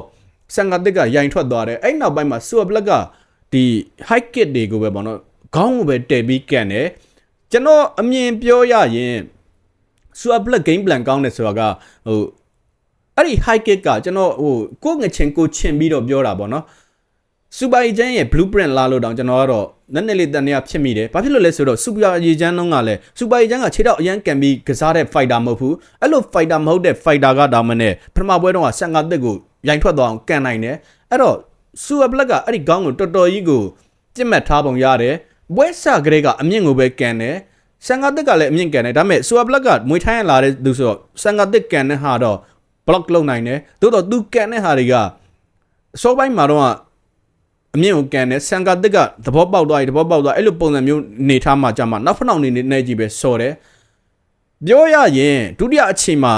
ဆန်ငါတက်ကရိုင်ထွက်သွားတယ်အဲ့နောက်ပိုင်းမှာဆူဝါဘလက်ကဒီ high kick တွေကိုပဲပေါ့နော်ခေါင်းကိုပဲတဲပြီးကန်တယ်ကျွန်တော်အမြင်ပြောရရင်ဆူဝါဘလက် game plan ကောင်းတယ်ဆိုတာကဟိုအဲ့ဒီ high kick ကကျွန်တော်ဟိုကိုငချင်းကိုချင်ပြီးတော့ပြောတာပေါ့နော် စူပါရီချန်ရဲ့ blueprint လာလို့တောင်ကျွန်တော်ကတော့နည်းနည်းလေးတန်ရဖြစ်မိတယ်။ဘာဖြစ်လို့လဲဆိုတော့စူပါရီချန်လုံးကလည်းစူပါရီချန်ကခြေတော့အရန်ကန်ပြီးကစားတဲ့ fighter မဟုတ်ဘူး။အဲ့လို fighter မဟုတ်တဲ့ fighter ကတောင်မနဲ့ပထမပွဲတော့ဆန်ငါတက်ကိုရိုင်ထွက်သွားအောင်ကန်နိုင်တယ်။အဲ့တော့စူပါဘလက်ကအဲ့ဒီခေါင်းကိုတော်တော်ကြီးကိုပြစ်မှတ်ထားပုံရတယ်။ပွဲစကလေးကအမြင့်ကိုပဲကန်တယ်။ဆန်ငါတက်ကလည်းအမြင့်ကန်တယ်ဒါပေမဲ့စူပါဘလက်ကမွေထိုင်းရလာတဲ့သူဆိုတော့ဆန်ငါတက်ကန်တဲ့ဟာတော့ block လုပ်နိုင်တယ်။သို့တော့သူကန်တဲ့ဟာတွေကအစောပိုင်းမှာတော့ အမြင့်ကိုကန်တယ်ဆန်ကာတစ်ကသဘောပေါက်သွားပြီသဘောပေါက်သွားအဲ့လိုပုံစံမျိုးနေထားမှကြာမှနောက်ဖက်နောက်နေနေကြီးပဲစော်တယ်ပြောရရင်ဒုတိယအချိန်မှာ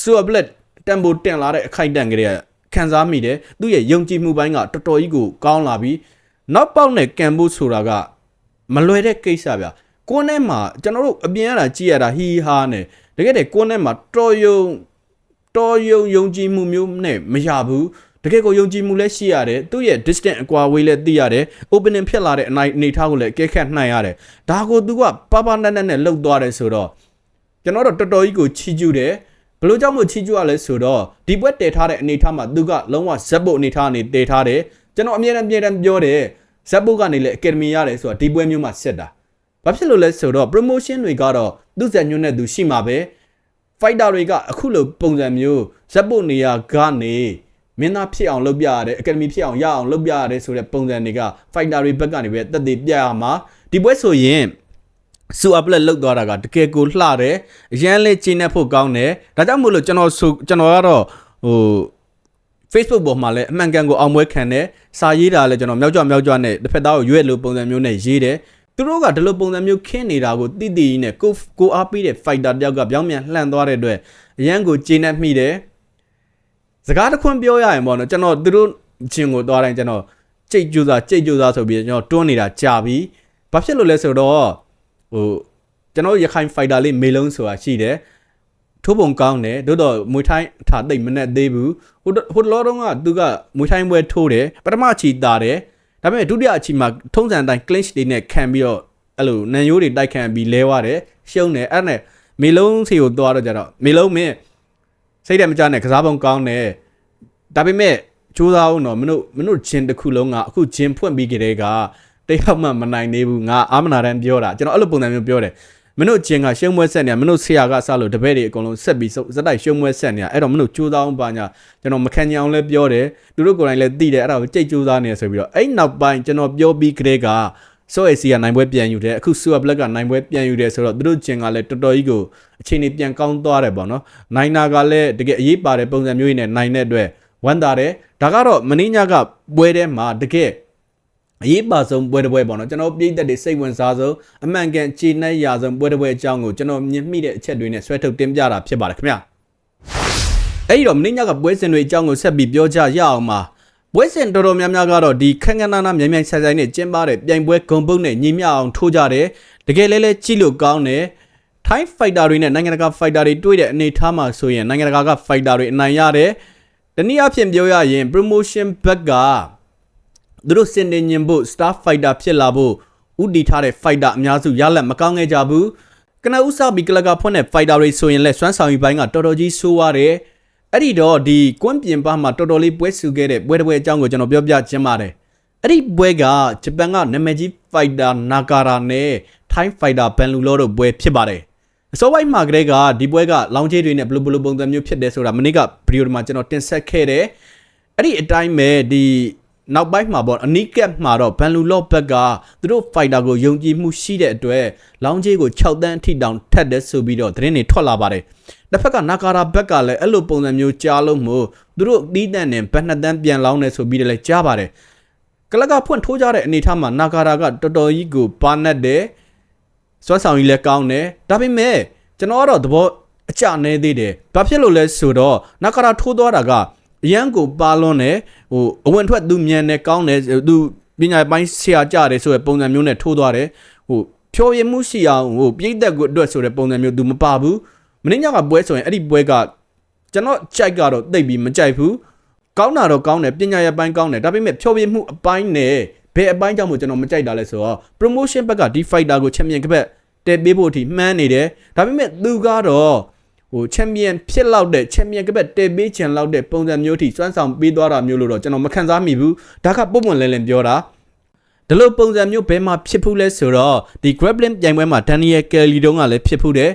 ဆူအဘလက်တမ်ပိုတင်လာတဲ့အခိုက်အတန့်ကလေးခံစားမိတယ်သူ့ရဲ့ယုံကြည်မှုပိုင်းကတော်တော်ကြီးကိုကောင်းလာပြီးနောက်ပေါက်နဲ့ကန်ဖို့ဆိုတာကမလွယ်တဲ့ကိစ္စဗျကိုယ်နဲ့မှာကျွန်တော်တို့အပြင်ရတာကြည့်ရတာဟီဟာနဲ့တကယ်တည်းကိုယ်နဲ့မှာတော်ယုံတော်ယုံယုံကြည်မှုမျိုးနဲ့မရဘူး တကယ်ကိုယုံကြည်မှုလည်းရှိရတယ်သူ့ရဲ့ distance အကွာဝေးလည်းသိရတယ် opening ဖြစ်လာတဲ့အနိုင်အနေထားကိုလည်းအကဲခတ်နှံ့ရတယ်ဒါကိုသူကပါပါနက်နက်နဲ့လှုပ်သွားတယ်ဆိုတော့ကျွန်တော်တို့တော်တော်ကြီးကိုချီးကျူးတယ်ဘယ်လိုကြောင့်မို့ချီးကျူးရလဲဆိုတော့ဒီဘွက်တည်ထားတဲ့အနေထားမှာသူကလုံးဝဇက်ပုတ်အနေထားအနေတည်ထားတယ်ကျွန်တော်အမြဲတမ်းအမြဲတမ်းပြောတယ်ဇက်ပုတ်ကနေလည်း academy ရတယ်ဆိုတော့ဒီပွဲမျိုးမှာဆက်တာဘာဖြစ်လို့လဲဆိုတော့ promotion တွေကတော့သူ့ဇက်ညွန်းနဲ့သူရှိမှာပဲ fighter တွေကအခုလိုပုံစံမျိုးဇက်ပုတ်နေရာကနေ မင်းသားဖြစ်အောင်လုပ်ပြရတယ် academy ဖြစ်အောင်ရအောင်လုပ်ပြရတယ်ဆိုတဲ့ပုံစံတွေက fighter တွေဘက်ကနေပဲတက်တည်ပြရမှာဒီပွဲဆိုရင်စူအပလက်လောက်သွားတာကတကယ်ကိုလှတယ်အရန်လေးကျင်းနေဖို့ကောင်းတယ်ဒါကြောင့်မို့လို့ကျွန်တော်ဆိုကျွန်တော်ကတော့ဟို Facebook ပေါ်မှာလည်းအမှန်ကန်ကိုအောင်ပွဲခံတယ်စာရေးတာလည်းကျွန်တော်မြောက်ကြွမြောက်ကြွနဲ့တစ်ဖက်သားကိုရွက်လို့ပုံစံမျိုးနဲ့ရေးတယ်သူတို့ကဒီလိုပုံစံမျိုးခင်းနေတာကိုတိတိနဲ့ကိုကိုအားပေးတဲ့ fighter တယောက်ကပြောင်းပြန်လှန်သွားတဲ့အတွက်အရန်ကိုကျင်းနေမိတယ် စကားတစ်ခွန်းပြောရရင်ပေါ့နော်ကျွန်တော်သူတို့ချင်းကိုသွားတိုင်းကျွန်တော်ကြိတ်ကြိုးစားကြိတ်ကြိုးစားဆိုပြီးကျွန်တော်တွန်းနေတာကြာပြီဘာဖြစ်လို့လဲဆိုတော့ဟိုကျွန်တော်ရခိုင် fighter လေးမေလုံးဆိုတာရှိတယ်ထိုးပုံကောင်းတယ်တို့တော့မွေထိုင်းထားသိမ့်မနဲ့သေးဘူးဟိုဟိုလောတော့ကသူကမွေထိုင်းပွဲထိုးတယ်ပထမအချီတာတယ်ဒါပေမဲ့ဒုတိယအချီမှာထုံးစံတိုင်း clinch တွေနဲ့ခံပြီးတော့အဲ့လိုနန်ရိုးတွေတိုက်ခံပြီးလဲသွားတယ်ရှုံးတယ်အဲ့နဲ့မေလုံးစီကိုသွားတော့ကြတော့မေလုံးမင်း စိတ်တယ်မကြနဲ့ကစားပုံကောင်းတယ်ဒါပေမဲ့ကြိုးစားအောင်တော့မင်းတို့မင်းတို့ဂျင်တစ်ခုလုံးကအခုဂျင်ဖွင့်ပြီးကြတဲ့ကတယောက်မှမနိုင်သေးဘူးငါအာမနာတန်ပြောတာကျွန်တော်အဲ့လိုပုံစံမျိုးပြောတယ်မင်းတို့ဂျင်ကရှုံးပွဲဆက်နေမင်းတို့ဆရာကစလို့တပည့်တွေအကုန်လုံးဆက်ပြီးဇက်တိုက်ရှုံးပွဲဆက်နေအဲ့တော့မင်းတို့ကြိုးစားအောင်ပါညာကျွန်တော်မခံကြအောင်လည်းပြောတယ်သူတို့ကိုယ်တိုင်လည်းသိတယ်အဲ့ဒါကိုကြိတ်ကြိုးစားနေဆိုပြီးတော့အဲ့နောက်ပိုင်းကျွန်တော်ပြောပြီးကြတဲ့က ဆိုအစီကနိုင်ပွဲပြန်ယူတယ်အခုဆူအဘလက်ကနိုင်ပွဲပြန်ယူတယ်ဆိုတော့သူတို့ဂျင်ကလည်းတော်တော်ကြီးကိုအခြေအနေပြန်ကောင်းသွားတယ်ပေါ့နော်နိုင်နာကလည်းတကယ်အရေးပါတဲ့ပုံစံမျိုးကြီးနဲ့နိုင်တဲ့အတွက်ဝမ်းသာတယ်ဒါကတော့မင်းညကပွဲထဲမှာတကယ်အရေးပါဆုံးပွဲတစ်ပွဲပေါ့နော်ကျွန်တော်ပြည်သက်တွေစိတ်ဝင်စားဆုံးအမှန်ကန်ခြေနှက်ရာဆုံးပွဲတစ်ပွဲအကြောင်းကိုကျွန်တော်မြင်မိတဲ့အချက်တွေနဲ့ဆွဲထုတ်တင်ပြတာဖြစ်ပါတယ်ခင်ဗျာအဲ့ဒီတော့မင်းညကပွဲစဉ်တွေအကြောင်းကိုဆက်ပြီးပြောကြရအောင်ပါ ပွဲစဉ်တော်တော်များများကတော့ဒီခက်ခက်နာနာမြိုင်မြိုင်ဆိုင်ဆိုင်နဲ့ကျင်းပတဲ့ပြိုင်ပွဲဂုံပုတ်နဲ့ညီမျှအောင်ထိုးကြတယ်တကယ်လဲလဲကြည့်လို့ကောင်းတယ် Thai fighter တွေနဲ့နိုင်ငံတကာ fighter တွေတွေ့တဲ့အနေအထားမှာဆိုရင်နိုင်ငံတကာက fighter တွေအနိုင်ရတယ်တနည်းအားဖြင့်ပြောရရင် promotion back ကသူတို့စင်တင်ညင်ဖို့ star fighter ဖြစ်လာဖို့ဥတီထားတဲ့ fighter အများစုရလက်မကောင်းခဲ့ကြဘူးကနဦးစားပြီးကလကဖွင့်တဲ့ fighter တွေဆိုရင်လည်းစွမ်းဆောင်ရည်ပိုင်းကတော်တော်ကြီးဆိုးရတယ် အဲ့ဒီတော့ဒီကွန်းပြင်ပမှာတော်တော်လေးပွဲဆူခဲ့တဲ့ပွဲတစ်ပွဲအကြောင်းကိုကျွန်တော်ပြောပြခြင်းပါတယ်အဲ့ဒီပွဲကဂျပန်ကနာမည်ကြီး fighter နာကာရာနဲ့ Thai fighter ဘန်လူလောတို့ပွဲဖြစ်ပါတယ်အစောပိုင်းမှာကလေးကဒီပွဲကလောင်းချေးတွေနဲ့ဘလူးဘလူးပုံစံမျိုးဖြစ်တယ်ဆိုတာမနေ့ကဗီဒီယိုဒီမှာကျွန်တော်တင်ဆက်ခဲ့တယ်အဲ့ဒီအတိုင်းပဲဒီနောက်ပိုင်းမှာပေါ့အနီးကပ်မှာတော့ဘန်လူလော့ဘက်ကသူတို့ fighter ကိုယုံကြည်မှုရှိတဲ့အတွက်လောင်းချေးကို6တန်းအထိတောင်ထက်တယ်ဆိုပြီးတော့သတင်းတွေထွက်လာပါတယ် တစ်ဖက်ကနာကာရာဘက်ကလည်းအဲ့လိုပုံစံမျိုးကြားလို့မို့သူတို့အသီးတန်နဲ့ဘတ်နှစ်တန်းပြန်လောင်းနေဆိုပြီးတော့လည်းကြားပါတယ်ကလကဖွင့်ထိုးကြတဲ့အနေအထားမှာနာကာရာကတော်တော်ကြီးကိုပါနတ်တယ်စွမ်းဆောင်ရည်လည်းကောင်းတယ်ဒါပေမဲ့ကျွန်တော်ကတော့သဘောအကျနေသေးတယ်ဘာဖြစ်လို့လဲဆိုတော့နာကာရာထိုးသွားတာကအရန်ကိုပါလွန်းတယ်ဟိုအဝင်ထွက်သူမြန်တယ်ကောင်းတယ်သူပညာပိုင်းဆရာကြတယ်ဆိုတဲ့ပုံစံမျိုးနဲ့ထိုးသွားတယ်ဟိုဖြောရည်မှုရှိအောင်ဟိုပြိသက်ကိုအတွက်ဆိုတဲ့ပုံစံမျိုးသူမပါဘူး မင်းညကပွဲဆိုရင်အဲ့ဒီပွဲကကျွန်တော်ကြိုက်ကတော့တိတ်ပြီးမကြိုက်ဘူးကောင်းတာတော့ကောင်းတယ်ပညာရေးပိုင်းကောင်းတယ်ဒါပေမဲ့ဖြောပြမှုအပိုင်းနဲ့ဘယ်အပိုင်းကြောင့်မို့ကျွန်တော်မကြိုက်တာလဲဆိုတော့ promotion ဘက်ကဒီ fighter ကို champion ကဘက်တဲပေးဖို့အထိမှန်းနေတယ်ဒါပေမဲ့သူကတော့ဟို champion ဖြစ်လောက်တဲ့ champion ကဘက်တဲပေးချင်လောက်တဲ့ပုံစံမျိုးထိစွမ်းဆောင်ပေးသွားတာမျိုးလို့တော့ကျွန်တော်မခံစားမိဘူးဒါကပုံမှန်လဲလဲပြောတာဒီလိုပုံစံမျိုးဘယ်မှာဖြစ်ဖူးလဲဆိုတော့ဒီ grappling ပြိုင်ပွဲမှာ Daniel Kelly တုန်းကလည်းဖြစ်ဖူးတယ်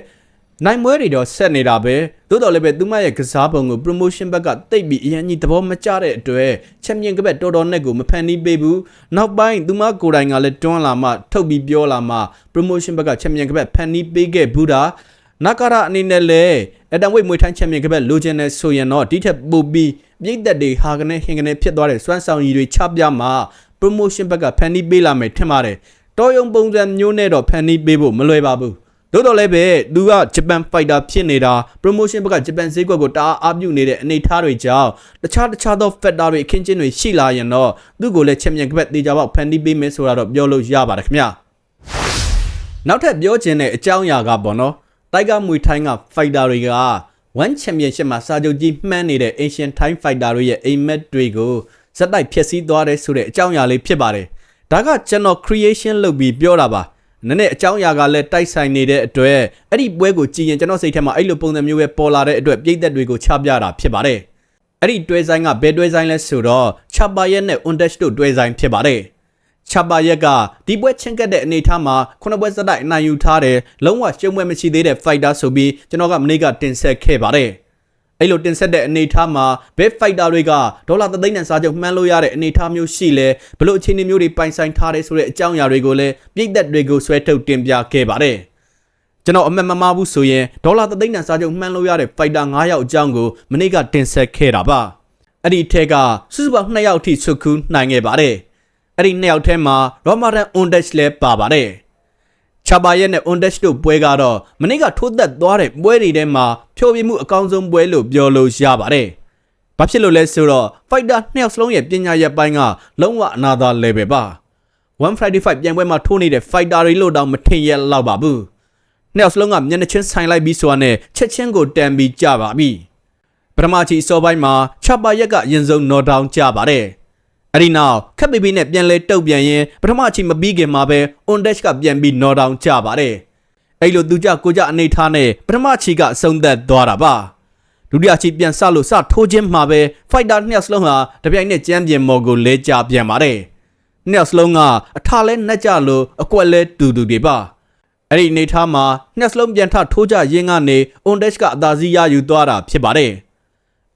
နိုင်မွဲတွေတော့ဆက်နေတာပဲသို့တော်လည်းပဲသူမရဲ့ကစားပုံကို promotion ဘက်ကတိတ်ပြီးအရင်ကြီးသဘောမကျတဲ့အတွက်ချန်ပီယံကဘက်တော်တော်နဲ့ကိုမဖန်တီးပေးဘူးနောက်ပိုင်းသူမကိုယ်တိုင်ကလည်းတွန်းလာမှထုတ်ပြီးပြောလာမှ promotion ဘက်ကချန်ပီယံကဘက်ဖန်တီးပေးခဲ့ဘူးတာနာကာရာအနေနဲ့လည်းအတန်ဝိတ်မွေထိုင်းချန်ပီယံကဘက်လိုချင်တဲ့ဆိုရင်တော့ဒီထက်ပိုပြီးပြိသက်တွေဟာကနေဟင်ကနေဖြစ်သွားတဲ့စွမ်းဆောင်ရည်တွေချပြမှ promotion ဘက်ကဖန်တီးပေးလာမယ်ထင်ပါတယ်တော်ယုံပုံစံမျိုးနဲ့တော့ဖန်တီးပေးဖို့မလွယ်ပါဘူး သို့တော်လည်းပဲသူကဂျပန်ဖိုက်တာဖြစ်နေတာ promotion ဘက်ကဂျပန်ဈေးကွက်ကိုတအားအားပြုနေတဲ့အနေအထားတွေကြောင့်တခြားတခြားသော factor တွေအခင်းချင်းတွေရှိလာရင်တော့သူ့ကိုလည်းချန်ပီယံကပတ်တေချာပေါက်ဖန်တီးပေးမယ်ဆိုတာတော့ပြောလို့ရပါတယ်ခင်ဗျာနောက်ထပ်ပြောချင်တဲ့အကြောင်းအရာကပေါ့နော်တိုက်ကာမွေထိုင်းက fighter တွေက one championship မှာစာချုပ်ကြီးမှန်းနေတဲ့ Asian Thai fighter တွေရဲ့အိမ်မက်တွေကိုဇက်တိုက်ဖျက်ဆီးသွားတယ်ဆိုတဲ့အကြောင်းအရာလေးဖြစ်ပါတယ်ဒါကကျွန်တော် creation လုပ်ပြီးပြောတာပါ နည်းနည်းအကြောင်းအရာကလည်းတိုက်ဆိုင်နေတဲ့အတွက်အဲ့ဒီပွဲကိုကြည့်ရင်ကျွန်တော်စိတ်ထဲမှာအဲ့လိုပုံစံမျိုးပဲပေါ်လာတဲ့အတွက်ပြည်သက်တွေကိုချပြတာဖြစ်ပါတယ်အဲ့ဒီတွဲဆိုင်ကဘယ်တွဲဆိုင်လဲဆိုတော့ချပါရက်နဲ့ Undash တို့တွဲဆိုင်ဖြစ်ပါတယ်ချပါရက်ကဒီပွဲချင်းကတ်တဲ့အနေအထားမှာခုနှစ်ပွဲစတိုက်အနိုင်ယူထားတယ်လုံးဝရှုံးပွဲမရှိသေးတဲ့ fighter ဆိုပြီးကျွန်တော်ကမနေ့ကတင်ဆက်ခဲ့ပါတယ် အဲ့လိုတင်ဆက်တဲ့အနေအထားမှာဘက်ဖိုက်တာတွေကဒေါ်လာသသိန်းနဲ့စားချုပ်မှန်းလို့ရတဲ့အနေအထားမျိုးရှိလဲဘလို့အခြေအနေမျိုးတွေပိုင်ဆိုင်ထားတဲ့ဆိုတဲ့အကြောင်းအရာတွေကိုလည်းပြည်သက်တွေကိုဆွဲထုတ်တင်ပြခဲ့ပါတယ်ကျွန်တော်အမှန်မမှားဘူးဆိုရင်ဒေါ်လာသသိန်းနဲ့စားချုပ်မှန်းလို့ရတဲ့ဖိုက်တာ9ယောက်အကြောင်းကိုမနေ့ကတင်ဆက်ခဲ့တာပါအဲ့ဒီထဲကစုစုပေါင်း2ယောက်ထိဆွခုနိုင်ခဲ့ပါတယ်အဲ့ဒီ2ယောက်ထဲမှာရောမာရန်အွန်ဒက်ချ်လည်းပါပါတယ် ချာဘာရက်နဲ့ Ondash တို့ပွဲကတော့မနေ့ကထိုးသက်သွားတဲ့ပွဲတွေထဲမှာဖြိုပြမှုအကောင်းဆုံးပွဲလို့ပြောလို့ရပါတယ်။ဘာဖြစ်လို့လဲဆိုတော့ fighter နှစ်ယောက်စလုံးရဲ့ပညာရပ်ပိုင်းကလုံးဝအနာသာ level ပါ။155ပြန်ပွဲမှာထိုးနေတဲ့ fighter တွေလို့တောင်မထင်ရလောက်ပါဘူး။နှစ်ယောက်စလုံးကမျက်နှာချင်းဆိုင်လိုက်ပြီးဆိုတာနဲ့ချက်ချင်းကိုတန်ပြီးကြပါပြီ။ပထမချီစောပိုင်းမှာချာဘာရက်ကအရင်ဆုံး knock down ကြပါတယ်။ အဲ့ဒီနောက်ခက်ပီပီနဲ့ပြန်လဲတုတ်ပြန်ရင်ပထမအချိန်မပြီးခင်မှာပဲ on dash ကပြန်ပြီး knock down ကြပါတယ်အဲ့လိုသူကြကိုကြအနေထားနဲ့ပထမအချိန်ကအဆုံးသက်သွားတာပါဒုတိယအချိန်ပြန်ဆလို့စထိုးခြင်းမှာပဲ fighter နှစ်ယောက်စလုံးဟာတပြိုင်နက်ကြမ်းပြင်မော်ကိုလဲကြပြန်ပါတယ်နှစ်ယောက်စလုံးကအထာလဲနှက်ကြလို့အကွက်လဲတူတူတွေပါအဲ့ဒီအနေထားမှာနှစ်စလုံးပြန်ထထိုးကြရင်းကနေ on dash ကအသာစီးရယူသွားတာဖြစ်ပါတယ်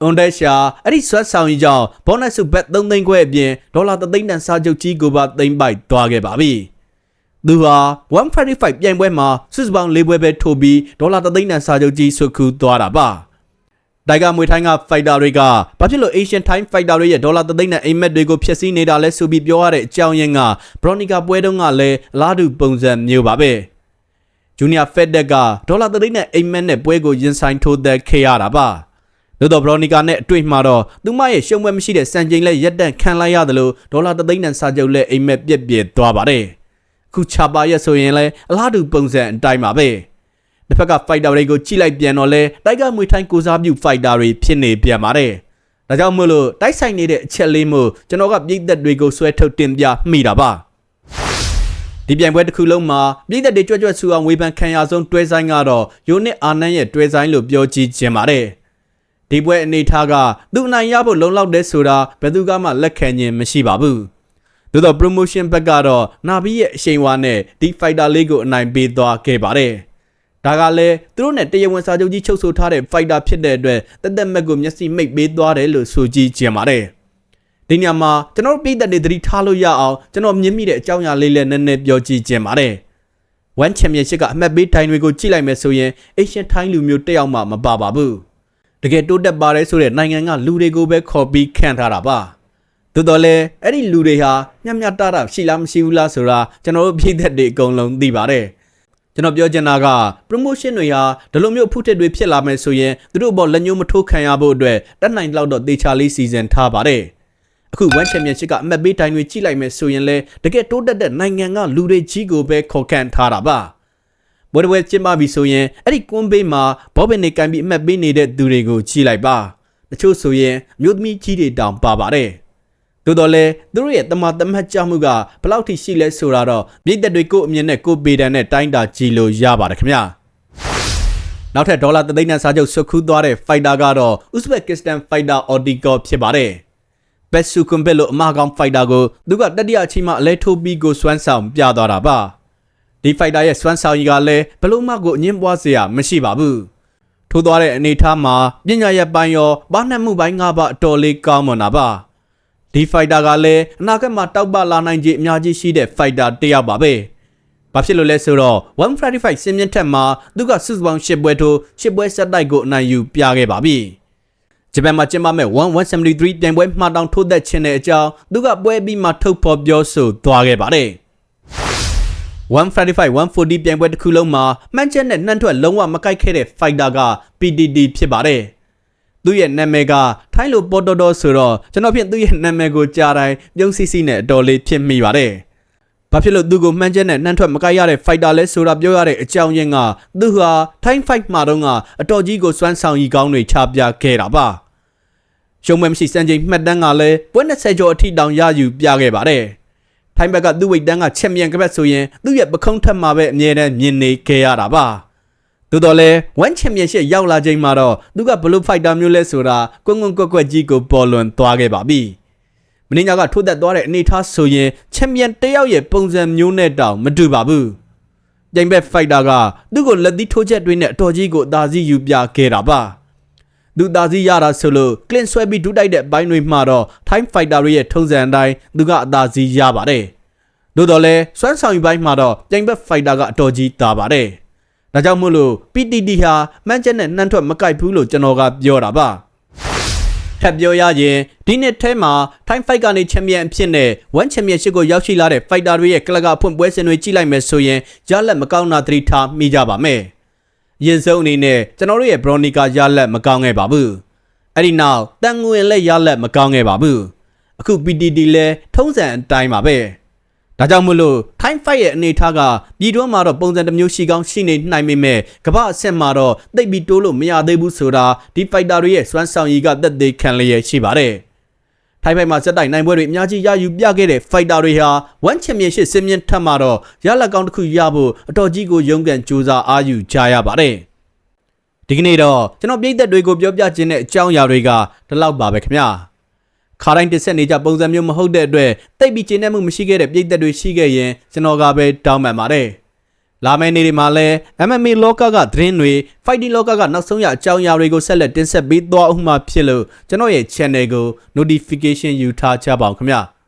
အွန်ဒက်ရှာအဲ့ဒီဆွတ်ဆောင်ကြီးကြောင့်ဘောနက်စုဘက်3သိန်းခွဲအပြင်ဒေါ်လာ3သိန်းတန်စာချုပ်ကြီးကိုပါသိမ်းပိုက်သွားခဲ့ပါပြီ။သူဟာ135ပြိုင်ပွဲမှာစုစုပေါင်း၄ပွဲပဲထိုးပြီးဒေါ်လာ3သိန်းတန်စာချုပ်ကြီးဆွတ်ခူးသွားတာပါ။တိုင်ဂါမွေထိုင်းကဖိုက်တာတွေကဘာဖြစ်လို့ Asian Time Fighter တွေရဲ့ဒေါ်လာ3သိန်းနဲ့အိမ်မက်တွေကိုဖျက်ဆီးနေတာလဲဆိုပြီးပြောရတဲ့အကြောင်းရင်းကဘရိုနီကာပွဲတုန်းကလည်းအလားတူပုံစံမျိုးပါပဲ။ Junior Fed ကဒေါ်လာ3သိန်းနဲ့အိမ်မက်နဲ့ပွဲကိုရင်ဆိုင်ထိုးသက်ခဲ့ရတာပါ။ သို့တော့ဘရိုနီကာနဲ့အတွေ့မှာတော့သူမရဲ့ရှုံးပွဲမရှိတဲ့စံချိန်လက်ရက်တန့်ခံလိုက်ရတယ်လို့ဒေါ်လာတသိန်းတန်စာချုပ်လက်အိမ်မက်ပြက်ပြက်သွားပါတယ်အခုချာပါရက်ဆိုရင်လည်းအလားတူပုံစံအတိုင်းပါပဲတစ်ဖက်ကဖိုက်တာတွေကိုကြိလိုက်ပြန်တော့လဲတိုက်ကမွေထိုင်းကိုစားပြုဖိုက်တာတွေဖြစ်နေပြန်ပါတယ်ဒါကြောင့်မို့လို့တိုက်ဆိုင်နေတဲ့အချက်လေးမို့ကျွန်တော်ကပြည်သက်တွေကိုဆွဲထုတ်တင်ပြမိတာပါဒီပြိုင်ပွဲတစ်ခုလုံးမှာပြည်သက်တွေကြွကြွဆူအောင်ဝေဖန်ခံရဆုံးတွဲဆိုင်ကတော့ယိုနစ်အာနန်ရဲ့တွဲဆိုင်လို့ပြောကြည့်ခြင်းပါတယ် ဒီပွဲအနေထားကသူ့အနိုင်ရဖို့လုံလောက်တဲ့ဆိုတာဘယ်သူကမှလက်ခံခြင်းမရှိပါဘူးသို့တော့ promotion ဘက်ကတော့နာဘီရဲ့အရှိန်အဝါနဲ့ဒီ fighter လေးကိုအနိုင်ပေးသွားခဲ့ပါတယ်ဒါကလည်းသူတို့နဲ့တရားဝင်စာချုပ်ကြီးချုပ်ဆိုထားတဲ့ fighter ဖြစ်တဲ့အတွက်တက်တက်မက်ကိုမျက်စိမိတ်ပေးသွားတယ်လို့ဆိုကြည့်ကြပါတယ်ဒီညမှာကျွန်တော်တို့ပြည်သက်တွေသတိထားလို့ရအောင်ကျွန်တော်မြင်မိတဲ့အကြောင်းအရာလေးလည်းနည်းနည်းပြောကြည့်ခြင်းပါတယ်။ One Championship ကအမှတ်ပေးထိုင်တွေကိုကြည့်လိုက်မယ်ဆိုရင် Asian ထိုင်းလူမျိုးတစ်ယောက်မှမပါပါဘူး။ တကယ်တိုးတက်ပါတယ်ဆိုတဲ့နိုင်ငံကလူတွေကိုပဲခေါ်ပြီးခန့်ထားတာပါ။သို့တော်လည်းအဲ့ဒီလူတွေဟာညံ့ညတာတာရှိလားမရှိဘူးလားဆိုတာကျွန်တော်တို့ပြည်သက်တွေအကုန်လုံးသိပါတယ်။ကျွန်တော်ပြောချင်တာက promotion တွေဟာဒီလိုမျိုးဖုထစ်တွေဖြစ်လာမယ်ဆိုရင်သူတို့ဘောလက်ညှိုးမထိုးခံရဖို့အတွက်တက်နိုင်လောက်တော့တေချာလေးစီစဉ်ထားပါတယ်။အခု One Championship ကအမှတ်ပေးတိုင်းတွေကြည့်လိုက်မယ်ဆိုရင်လည်းတကယ်တိုးတက်တဲ့နိုင်ငံကလူတွေကြီးကိုပဲခေါ်ခန့်ထားတာပါ ဘဝဝဲကျင်းပပြီဆိုရင်အဲ့ဒီကွန်ဘေးမှာဘောဘင်နေကန်ပြီးအမှတ်ပေးနေတဲ့သူတွေကိုကြည့်လိုက်ပါတချို့ဆိုရင်မြို့သမီးကြီးတွေတောင်ပါပါတယ်သို့တော်လည်းသူတို့ရဲ့တမတမတ်ကြမှုကဘလောက်ထိရှိလဲဆိုတာတော့ပြည်သက်တွေကိုအမြင်နဲ့ကိုပေတန်နဲ့တိုင်းတာကြည့်လို့ရပါတယ်ခင်ဗျာနောက်ထပ်ဒေါ်လာ3သိန်းနဲ့စာချုပ်ဆွခူးသွားတဲ့ fighter ကတော့ Uzbekistan fighter Odikov ဖြစ်ပါတယ်ဘက်ဆူကွန်ဘက်လိုအမကောင်ဖိုက်တာကိုသူကတတိယအချိန်မှအလဲထိုးပြီးကိုစွမ်းဆောင်ပြသွားတာပါ ဒီဖိုက်တာရဲ့စွမ်းဆောင်ရည်ကလည်းဘလို့မှကိုအငင်းပွားစရာမရှိပါဘူးထိုးသွားတဲ့အနေအထားမှာပညာရပ်ပိုင်းရောဘာနှံ့မှုပိုင်းငါးပါအတော်လေးကောင်းမွန်တာပါဒီဖိုက်တာကလည်းအနာဂတ်မှာတောက်ပလာနိုင်ခြင်းအများကြီးရှိတဲ့ဖိုက်တာတစ်ယောက်ပါပဲဘာဖြစ်လို့လဲဆိုတော့135စင်မြင့်ထက်မှာသူကစုစုပေါင်း10ပွဲထိုး10ပွဲဆက်တိုက်ကိုအနိုင်ယူပြခဲ့ပါပြီ။ဂျပန်မှာကျင်းပမဲ့1173ပြိုင်ပွဲမှာတောင်ထိုးသက်ခြင်းတဲ့အကြောင်းသူကပွဲပြီးမှထုတ်ဖော်ပြောဆိုသွားခဲ့ပါတယ် 135 140ပြိုင်ပွဲတစ်ခုလုံးမှာမှန်ချက်နဲ့နှံ့ထွက်လုံးဝမကိုက်ခဲ့တဲ့ fighter က PDD ဖြစ်ပါတယ်သူ့ရဲ့နာမည်ကထိုင်းလိုပေါ်တော်တော်ဆိုတော့ကျွန်တော်ဖြင့်သူ့ရဲ့နာမည်ကိုကြားတိုင်းပြုံးစီစီနဲ့အတော်လေးဖြစ်မိပါတယ်။ဘာဖြစ်လို့သူ့ကိုမှန်းချက်နဲ့နှမ်းထွက်မကိုက်ရတဲ့ fighter လဲဆိုတာပြောရတဲ့အကြောင်းရင်းကသူဟာထိုင်း fight မှာတော့ကအတော်ကြီးကိုစွမ်းဆောင်ရည်ကောင်းတွေချပြခဲ့တာပါ။ရှုံးမဲ့မရှိစံချိန်မှတ်တမ်းကလည်းပွဲ20ကျော်အထိတောင်ရယူပြခဲ့ပါတယ်။ ထိုင်းဘက်ကသူ့ဝိတ်တန်းကချက်မြန်ကပတ်ဆိုရင်သူ့ရဲ့ပခုံးထက်မှာပဲအမြဲတမ်းမြင်နေခဲ့ရတာပါ။သို့တော်လဲ1 championship ရောက်လာချိန်မှာတော့သူကဘလူးဖိုက်တာမျိုးလဲဆိုတာကွန်းကွန်းကွက်ကွက်ကြီးကိုပေါ်လွန်သွားခဲ့ပါပြီ။မင်းညာကထိုးသက်သွားတဲ့အနေထားဆိုရင်ချန်ပီယံတယောက်ရဲ့ပုံစံမျိုးနဲ့တောင်မတူပါဘူး။ပြိုင်ဘက်ဖိုက်တာကသူ့ကိုလက်သီးထိုးချက်တွေနဲ့အတော်ကြီးကိုအသာစီးယူပြခဲ့တာပါ။ သူသာစီးရတာဆိုလို့ကလင်ဆွဲပြီးဒူးတိုက်တဲ့ဘိုင်းတွေမှာတော့ Time Fighter ရဲ့ထုံးစံအတိုင်းသူကအသာစီးရပါတယ်။သို့တော်လဲစွမ်းဆောင်ယူပိုင်းမှာတော့ပြိုင်ဘက်ဖိုက်တာကအတော်ကြီးတာပါတယ်။ဒါကြောင့်မို့လို့ PTT ဟာမှန်းချက်နဲ့နှမ်းထွက်မကိုက်ဘူးလို့ကျွန်တော်ကပြောတာပါထပ်ပြောရရင်ဒီနှစ်ထဲမှာ Time Fight ကနေချန်ပီယံအဖြစ်နဲ့ One Championship ကိုရောက်ရှိလာတဲ့ fighter တွေရဲ့ကလပ်ကအဖွင့်ပွဲစဉ်တွေကြည့်လိုက်မယ်ဆိုရင်ရလက်မကောင်းတာသတိထားမိကြပါမယ်။ ရင်ဆုံးအနေနဲ့ကျွန်တော်တို့ရဲ့ Bronica ရလက်မကောင်းခဲ့ပါဘူး။အဲ့ဒီနောက်တန်ငွေလက်ရလက်မကောင်းခဲ့ပါဘူး။အခု PTT လဲထုံးစံအတိုင်းပါပဲ။ဒါကြောင့်မို့လို့ time fight ရဲ့အနေထားကပြည်တွင်းမှာတော့ပုံစံတစ်မျိုးရှိကောင်းရှိနေနိုင်ပေမဲ့ကမ္ဘာအဆင့်မှာတော့သိပ်ပြီးတိုးလို့မရသေးဘူးဆိုတာဒီ fighter တွေရဲ့စွမ်းဆောင်ရည်ကသက်သေခံလျက်ရှိပါတယ်။ ထိုင်းဘက်မှာစက်တိုက်နိုင်ပွဲတွေအများကြီးရယူပြခဲ့တဲ့ fighter တွေဟာ one championship စင်မြင့်ထက်မှာတော့ရလက်ကောင်းတစ်ခုရဖို့အတော်ကြီးကိုရုန်းကန်ကြိုးစားအားယူကြရပါတယ်။ဒီကနေ့တော့ကျွန်တော်ပြည်သက်တွေကိုပြောပြခြင်းတဲ့အကြောင်းအရာတွေကဒီလောက်ပါပဲခင်ဗျာ။ခါတိုင်းတစ်ဆက်နေကြပုံစံမျိုးမဟုတ်တဲ့အတွက်တိတ်ပြီးကျင်းနေမှုမရှိခဲ့တဲ့ပြည်သက်တွေရှိခဲ့ရင်ကျွန်တော်ကပဲတောင်းပန်ပါတယ် လာမယ့်နေ့တွေမှာလည်း MMA လောကကသတင်းတွေ Fighting လောကကနောက်ဆုံးရအကြောင်းအရာတွေကိုဆက်လက်တင်ဆက်ပေးသွားဦးမှာဖြစ်လို့ကျွန်တော်ရဲ့ channel ကို notification ယူထားကြပါအောင်ခင်ဗျာ။